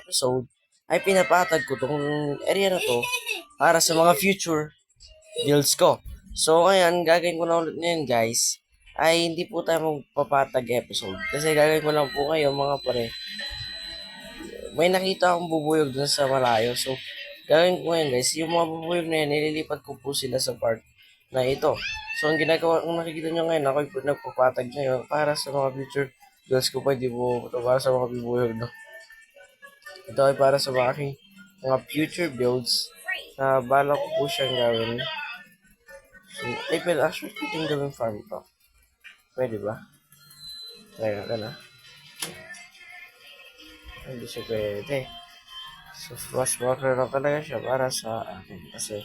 episode ay pinapatag ko tong area na to para sa mga future builds ko. So ngayon, gagawin ko na ulit ngayon guys, ay hindi po tayo magpapatag episode. Kasi gagawin ko lang po kayo mga pare. May nakita akong bubuyog dun sa malayo. So, gagawin ko ngayon guys, yung mga bubuyog na yan, nililipat ko po sila sa part na ito. So, ang ginagawa, kung nakikita nyo ngayon, ako nagpapatag ngayon para sa mga future builds ko pa, hindi po para sa mga bubuyog, no? Ito ay para sa aking mga future builds na balak ko po siyang gawin. Ay, pero actually, pwedeng gawin farm to. Pwede ba? Try natin, ha? Hindi siya pwede. So, flush water lang talaga siya para sa akin. Kasi,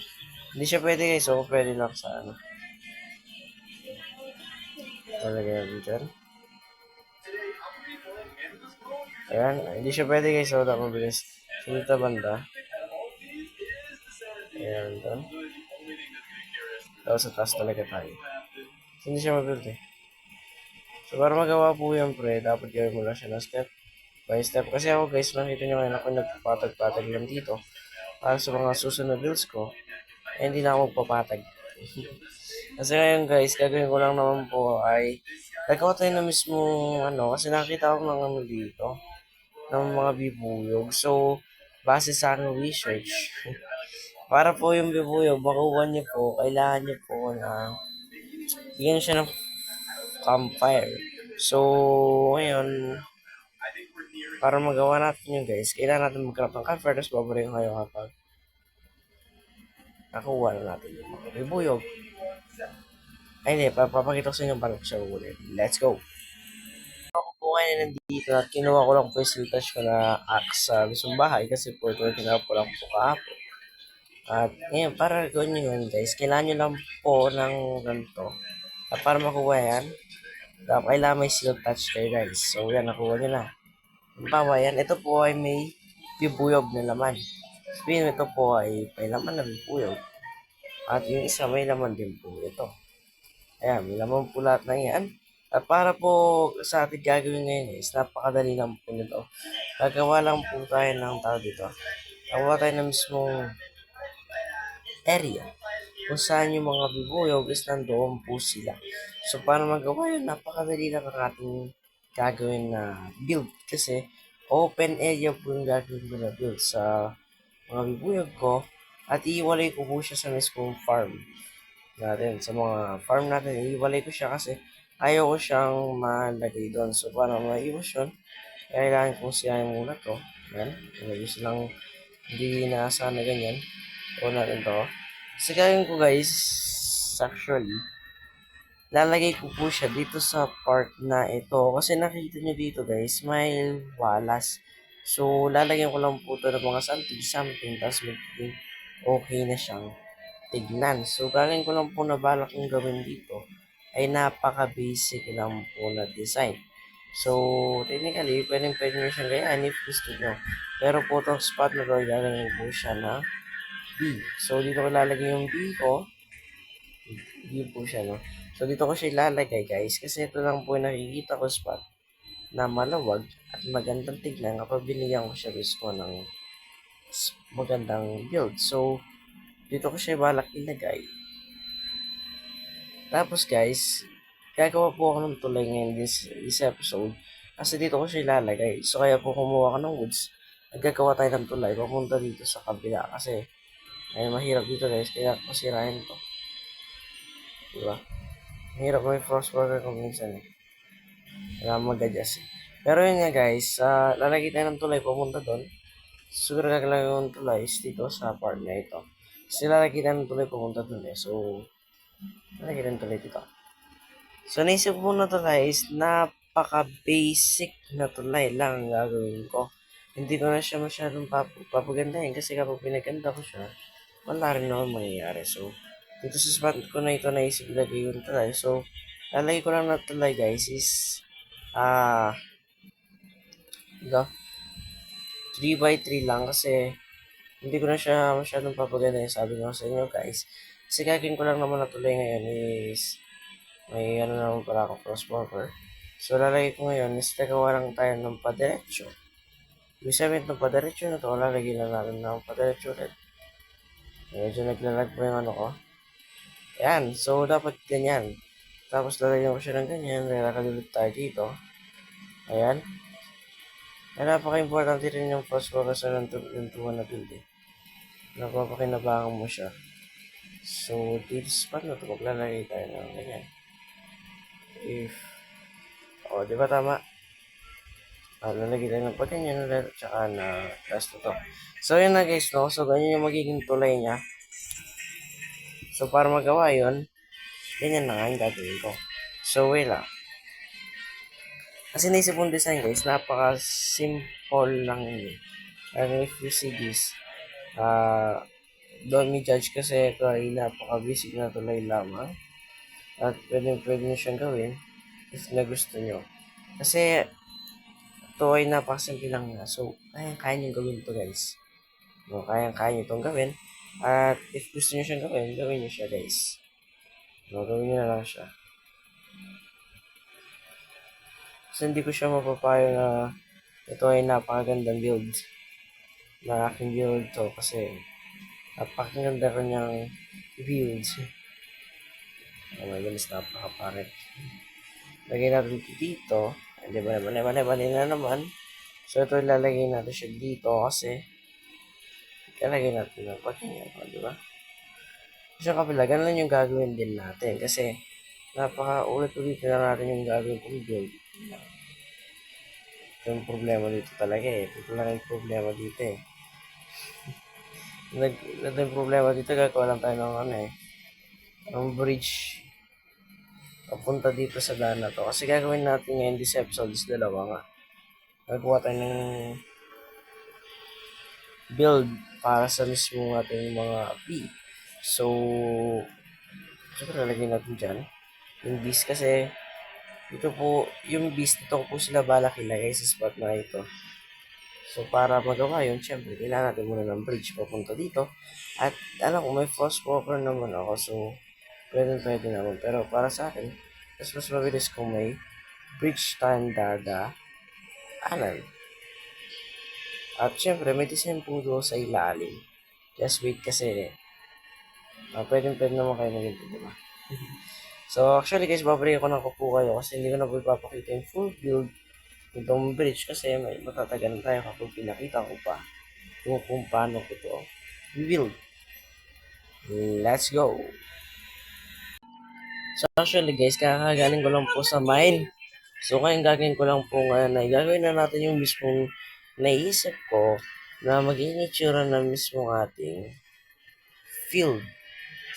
hindi siya pwede guys. So, pwede lang sa ano. Talaga yan dyan. Ayan. Hindi siya pwede guys. Wala mabilis. So, dito banda. Ayan, doon. Tapos sa taas talaga tayo. So, hindi siya mabilis eh. So, para magawa po yan, pre, dapat gawin mo lang siya ng step by step. Kasi ako, guys, nakita nyo ngayon ako nagpapatag-patag lang dito. Para sa mga susunod builds ko, eh, hindi na ako magpapatag. kasi ngayon, guys, gagawin ko lang naman po ay nagawa tayo na mismo, ano, kasi nakita ko ng ano dito, ng mga bibuyog. So, base sa aking research, para po yung bibuyog, makuha niyo po, kailangan niyo po na bigyan siya ng campfire. So, ngayon, para magawa natin yun guys, kailangan natin mag-craft ng campfire, tapos babalik kayo kapag nakuha na natin yung mga bibuyog. Ay hindi, papakita ko sa inyo paano siya ulit. Let's go! Ngayon nandito at kinuha ko lang po yung siltage ko na axe sa mismong bahay kasi po ito kinuha ko lang po kahapon. At ngayon, para gawin nyo yun guys, kailangan nyo lang po ng ganito. At para makuha yan, kailangan may silk touch kayo guys. So yan, nakuha nyo na. Halimbawa yan, ito po ay may bibuyog na laman. Sabihin ito po ay may laman na bibuyog. At yung isa may laman din po ito. Ayan, may laman po lahat na yan. At para po sa ating gagawin ngayon is napakadali lang po nito. Gagawa lang po tayo ng tao dito. Gagawa tayo ng mismong area kung saan yung mga bibuyog is nandoon po sila. So, para magawa yun, napakadali lang ang ating gagawin na build kasi open area po yung gagawin ko na build sa mga bibuyog ko at iiwalay ko po siya sa mismong farm natin. Sa mga farm natin, iiwalay ko siya kasi ayaw ko siyang malagay doon. So, para maiwas yun, kailangan kong siya muna to. Yan. Ilagay silang hindi inaasahan na ganyan. O natin to. Kasi gagawin ko guys, actually, lalagay ko po siya dito sa part na ito. Kasi nakita nyo dito guys, may walas. So, lalagyan ko lang po ito ng mga something-something. Tapos magiging okay na siyang tignan. So, gagawin ko lang po na balak yung gawin dito ay napaka-basic lang po na design. So, technically, pwedeng pwede nyo siyang gayaan if gusto nyo. Pero po itong spot na to, gagawin ko siya na B. So, dito ko lalagay yung B ko. B po siya, no? So, dito ko siya ilalagay, guys. Kasi ito lang po yung nakikita ko spot na malawag at magandang tignan kapag binigyan ko siya mismo ng magandang build. So, dito ko siya balak ilagay. Tapos, guys, gagawa po ako ng tulay ngayon this, this episode. Kasi dito ko siya ilalagay. So, kaya po kumuha ko ng woods. Nagkagawa tayo ng tulay papunta dito sa kabila. Kasi, ay mahirap dito guys. Kaya masirain to. Diba? Mahirap may frost water kung minsan eh. Kailangan mag-adjust eh. Pero yun nga guys, uh, lalagay tayo ng tulay papunta doon. Siguro gagalagay yung tulay is dito sa part na ito. Kasi lalagay tayo ng tulay papunta doon eh. So, lalagay tayo ng tulay dito. So, naisip ko na tulay is napaka-basic na tulay lang ang gagawin ko. Hindi ko na siya masyadong pap papagandahin kasi kapag pinaganda ko siya, wala rin naman mangyayari. So, dito sa spot ko na ito naisip ilagay yung tulay. So, lalagay ko lang na tulay guys is ah ito 3 by 3 lang kasi hindi ko na siya masyadong papagandahin. Sabi ko sa inyo guys. Gagawin ko lang naman na tulay ngayon is may ano naman pala ako cross bumper. So, lalagay ko ngayon is nagawa lang tayo ng padiretso Ibig sabihin itong padiretso na to, lalagyan na natin ng padiretso ulit. Medyo naglalag pa yung ano ko. Yan, so dapat ganyan. Tapos lalagyan ko siya ng ganyan, lalagyan tayo dito. Ayan. Ay, napaka-importante rin yung phosphorus ng tu- yung tuwan na build eh. Napapakinabangan mo siya. So, spot na ito, maglalagay tayo ng ganyan. If, o, di ba tama? Ah, lalagay tayo ng pagganyan ulit, tsaka na last to. So, yun na guys, no? So, ganyan yung magiging tulay niya. So, para magawa yun, ganyan na nga yung gagawin ko. So, wait lang. Kasi naisip kong design guys, napaka-simple lang yun. eh. And if you see this, ah, don't me judge kasi ito ay napaka-basic na tulay lamang. At pwede, pwede nyo siyang gawin if na gusto nyo. Kasi ito ay napakasimple lang nga. So, kaya kaya nyo gawin to guys. No, kaya kaya nyo itong gawin. At if gusto nyo siyang gawin, gawin nyo siya guys. No, gawin nyo na lang siya. Kasi hindi ko siya mapapayo na ito ay napakagandang build. Na aking build to kasi napakaganda ko niyang build. Oh my goodness, napakaparet. Lagay natin ito dito. Hindi ba naman, naman, naman, na naman. So ito ilalagay natin siya dito kasi ilalagay natin ng pagkanya pa, di ba? Sa kapila, ganun lang yung gagawin din natin kasi napaka-ulit-ulit na natin yung gagawin kong build. Ito yung problema dito talaga eh. Ito lang yung problema dito eh. Nag, ito yung problema dito, gagawa lang tayo ng ano eh. Ng bridge. Papunta dito sa daan na to. Kasi gagawin natin ngayon this episode is dalawa nga. Gagawa tayo ng build para sa mismo ating mga P. So, siyempre lalagyan natin dyan. Yung beast kasi, ito po, yung beast, dito ko po sila balak ilagay sa spot na ito. So, para magawa yun, syempre, kailangan natin muna ng bridge papunta dito. At, alam ko, may false popper naman ako, so, pwede pwede naman. Pero, para sa akin, mas mas mabilis kung may bridge tayong daga, anan. At, syempre, may design po doon sa ilalim. Just wait kasi, uh, pwede pwede naman kayo mag-ito, diba? So, actually guys, babalik ako ng kupo kayo kasi hindi ko na po ipapakita yung full build nitong bridge kasi may matatagal tayo kapag pinakita ko pa kung, kung paano ko to build. Let's go! So, actually guys, kakagaling ko lang po sa mine. So, kaya gagawin ko lang po ngayon ay gagawin na natin yung mismong naisip ko na maging itsura ng mismong ating field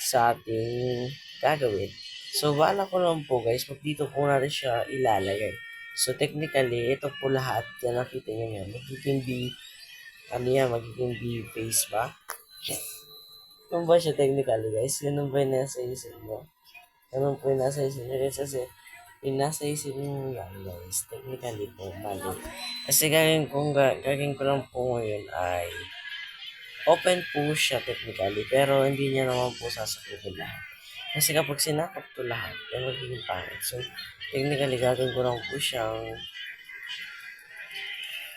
sa ating gagawin. So, bala ko lang po guys, pag dito po natin siya ilalagay. So, technically, ito po lahat, yan nakita nyo yan, magiging B, ano yan, magiging B face ba? Ano ba siya technically guys? Ganun ba yung nasa isip mo? Ganun po yung nasa isip nyo guys kasi yung nasa isip nyo yan guys, technically po, mali. Kasi gagawin ko, gagawin ko lang po ngayon ay open po siya technically, pero hindi niya naman po sasakupin lahat. Kasi kapag sinakop to lahat, ay magiging pangit. So, technically, gagawin ko lang po siyang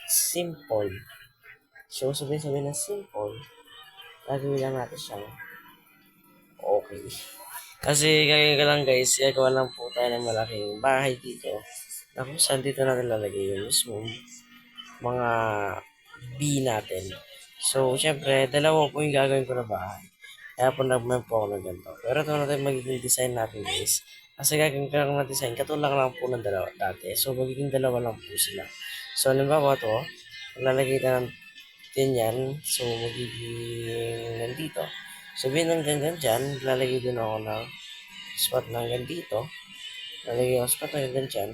simple. So, sabihin sabihin na simple, gagawin lang natin siyang okay. Kasi gagawin ko lang guys, gagawa lang po tayo ng malaking bahay dito. Na kung saan dito natin lalagay yung mismo mga B natin. So, syempre, dalawa po yung gagawin ko na bahay. Kaya po nagmem po ako ng ganito. Pero ito natin magiging design natin guys. Kasi gagawin ko lang na design, katulad lang po ng dalawa dati. So, magiging dalawa lang po sila. So, halimbawa to, lalagay natin yan. So, magiging nandito. Sabihin ng ganyan dyan, lalagay din ako ng spot na hanggang dito. Lalagay ako spot na hanggang dyan.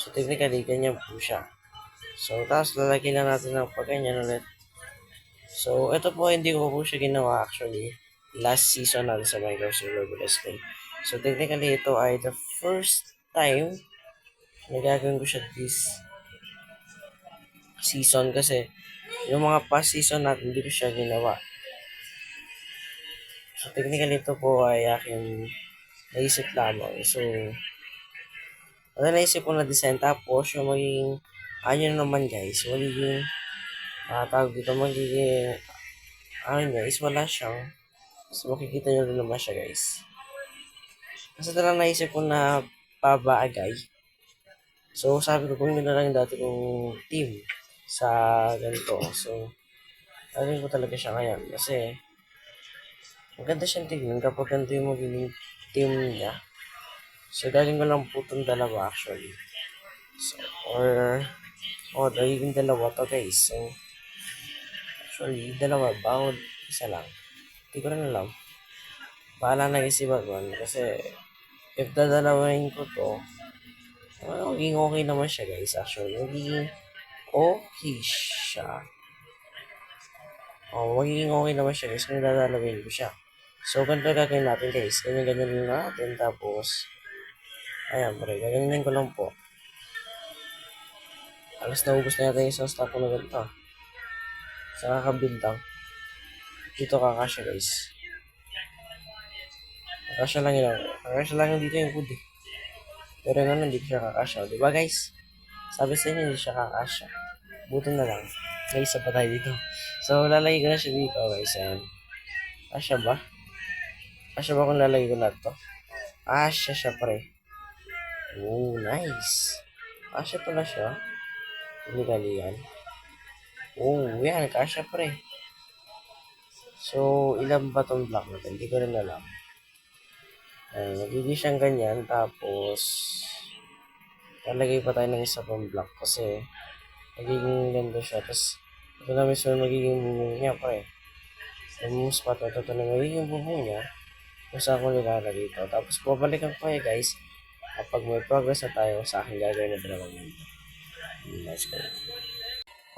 So, technically, ganyan po siya. So, tapos lalagay na natin ng pag ganyan ulit. So, ito po, hindi ko po siya ginawa actually. Last season natin sa Minecraft Survival Escape. So, technically, ito ay the first time na gagawin ko siya this season kasi yung mga past season natin, hindi ko siya ginawa. So, technically, ito po ay aking naisip lamang. So, ano naisip ko na design tapos yung magiging ano naman guys, magiging, ah, tawag dito, magiging, ano guys, wala siyang, so makikita nyo rin naman siya guys. Kasi talagang naisip ko na pabaagay. So sabi ko, kung yun na lang dati kong team sa ganito. So, sabi ko talaga siya ngayon. Kasi, maganda siyang tignan kapag ganito yung magiging team niya. So, galing ko lang po itong dalawa actually. So, or, oh, nagiging dalawa to guys. So, actually, dalawa ba? O isa lang? Hindi ko rin alam. Bahala na kasi Batman kasi if dadalawin ko to, ah, magiging okay naman siya guys actually. Magiging okay siya. Oh, magiging okay naman siya guys kung dadalawin ko siya. So, ganito gagawin natin guys. Ganyan-ganyan lang natin. Tapos, ayan pre, gaganyan ko lang po. Alas naubos na yata yung isang stock ko na ganito. Sa kakabintang. Dito kakasya guys. Kakasya lang yun. Kakasya lang yun dito yung food eh. Pero nga hindi siya kakasya. Di ba guys? Sabi sa inyo hindi siya kakasya. Buto na lang. May isa pa tayo dito. So lalagay ko na siya dito guys. Ayan. Kasya ba? Kasya ba kung lalagay ko lahat to? Kasya siya pre. Oh, nice. Kasya pala siya. Hindi kali yan. Oh, yan. Kasya pre. So, ilan ba tong block natin? Hindi ko rin alam. Ayan, magiging siyang ganyan. Tapos, lalagay pa tayo ng isa pang block kasi magiging ganda siya. Tapos, ito na mismo magiging bubong niya, pre. Yung spot na ito, na magiging bubong niya. Kung saan ko nilalagay ito. Tapos, babalikan ko kayo, guys. Kapag may progress na tayo, sa akin gagawin na dalawang yun. Let's go.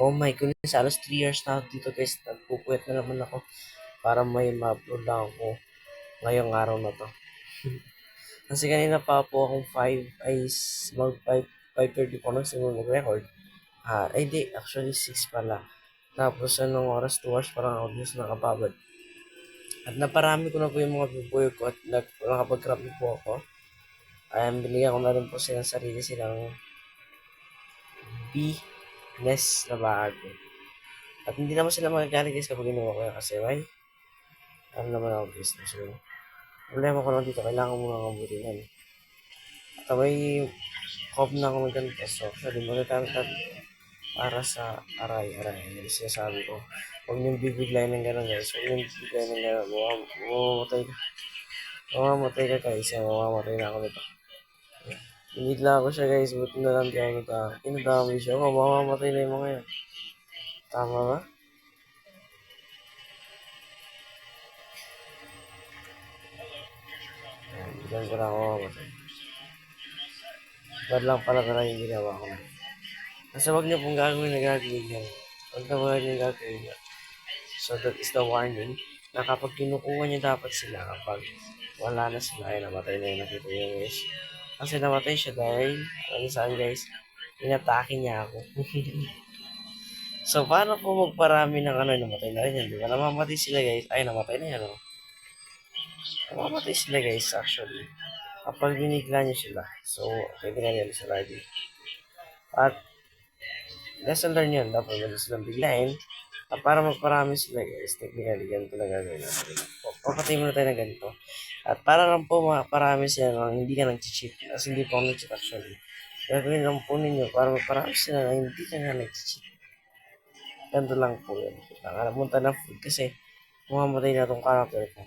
Oh my goodness, alas 3 years na ako dito guys. Nagpupuyat na naman ako para may ma-upload lang ako ngayong araw na to. Kasi kanina pa po akong 5 ay mag 5 5.30 po nagsimula mag-record. Ah, ay di, actually 6 pala. Tapos anong oras, 2 hours parang ako dito nakababad. At naparami ko na po yung mga bibuyo ko at nag, nakapag-crop po ako. Ayan, binigyan ko na rin po silang sarili silang business na bago. At hindi naman sila magagaling guys kapag ginawa ko yan kasi why? Ano naman ako business. So, problema ko lang dito, kailangan mo nga ngabutin yan. At may cob na ako ng ganito. So, actually, magagamit para sa aray-aray. Yan yung sinasabi ko. Huwag niyong bibiglayin ng gano'n guys. Huwag niyong bibiglayin ng gano'n. Mamamatay ka. Mamamatay ka guys. Mamamatay na ako nito. Binigla ako siya guys. Buti na lang di ako nito. Pinadami siya. Oh, mamamatay na yung mga yan. Tama ba? Diyan ko na ako mamamatay. Bad lang pala ka yung ginawa ko. Kasi wag niyo pong gagawin na gagawin yan. Huwag na wag niyo gagawin yan. So that is the warning na kapag kinukuha niyo dapat sila kapag wala na sila ay namatay na yung nakita niyo guys. Kasi namatay siya dahil, ano saan guys, inatake niya ako. so paano po magparami ng ano, namatay na rin yan, di ba? Namamatay sila guys, ay namatay na yan, oh. Namamatay sila guys actually. Kapag binigla niyo sila. So, pwede nila sila dito. At, lesson learn yun. Dapat wala silang biglain. At para magparami sila guys, technically, ganito lang gagawin natin. Papatay muna tayo ng ganito. At para lang po makaparami sila nang hindi ka nag-cheat. Kasi hindi po ako nag-cheat actually. Gagawin lang po ninyo para magparami sila nang hindi ka nga nag-cheat. Ganito lang po yun. Kailangan punta ng food kasi mamamatay na tong character ko.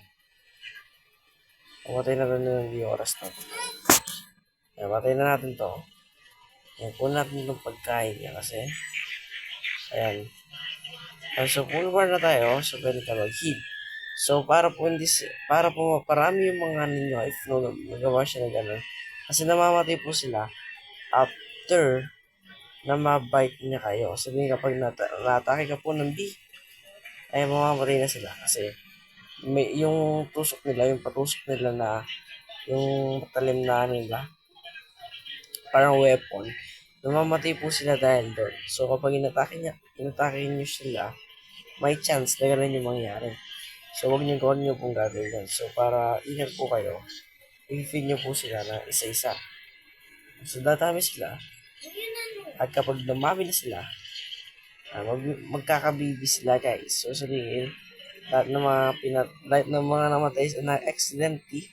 Mamatay na rin yung di oras na. Kaya matay na natin to. Yan, puno natin itong pagkain niya kasi. Ayan. So, full bar na tayo. So, pwede ka mag-heat. So, para po hindi, para po maparami yung mga ninyo if no, nagawa siya na gano'n. Kasi namamatay po sila after na mabite niya kayo. Sabihin kapag nata natake ka po ng bee, ay mamamatay na sila. Kasi may yung tusok nila, yung patusok nila na yung talim na nila, parang weapon, namamatay po sila dahil doon. So kapag inatake niya, inatake niyo sila, may chance na ganun yung mangyari. So wag niyo gawin niyo pong gagawin yan. So para ingat po kayo, i-feed niyo po sila na isa-isa. So dadami sila, At kapag dumami na sila, ah, mag, magkakabibi sila guys. So sabihin, lahat ng mga pinat lahat ng mga namatay na accidentally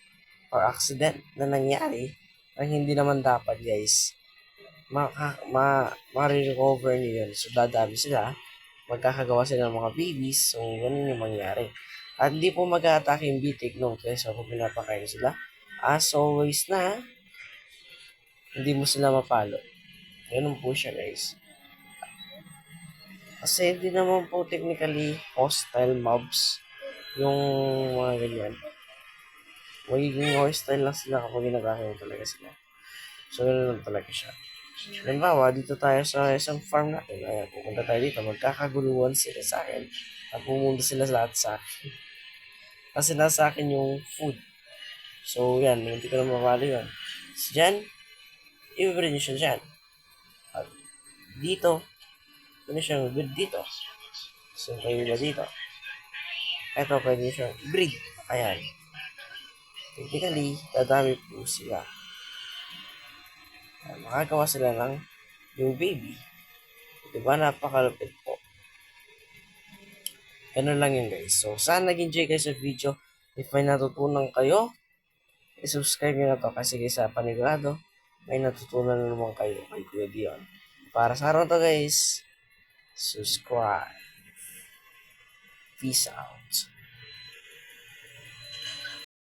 or accident na nangyari ang hindi naman dapat guys maka, ma, ma-recover niyo yun. So, dadami sila. Magkakagawa sila ng mga babies. So, ganun yung mangyari. At hindi po mag-aatake yung bitik nung keso kung pinapakain sila. As always na, hindi mo sila mapalo. Ganun po siya guys. Kasi hindi naman po technically hostile mobs yung mga ganyan. Magiging hostile lang sila kapag ginagawa talaga sila. So, ganun lang talaga siya. Halimbawa, dito tayo sa isang farm natin. Ayan, pupunta tayo dito. Magkakaguluhan sila sa akin. At pumunta sila lahat sa akin. Kasi nasa akin yung food. So, yan. Hindi ko na mapalo yun. So, dyan, i-breed nyo siya dyan. At dito, pwede siya breed dito. So, kayo na dito. Ito, pwede siya breed. Ayan. Technically, dadami po sila. Makagawa sila ng new baby. Diba? Napakalupit. Ganun lang yun guys. So, sana nag-enjoy kayo sa video. If may natutunan kayo, i-subscribe nyo na to kasi sa panigurado, may natutunan na naman kayo kay Kuya Dion. Para sa araw to guys, subscribe. Peace out.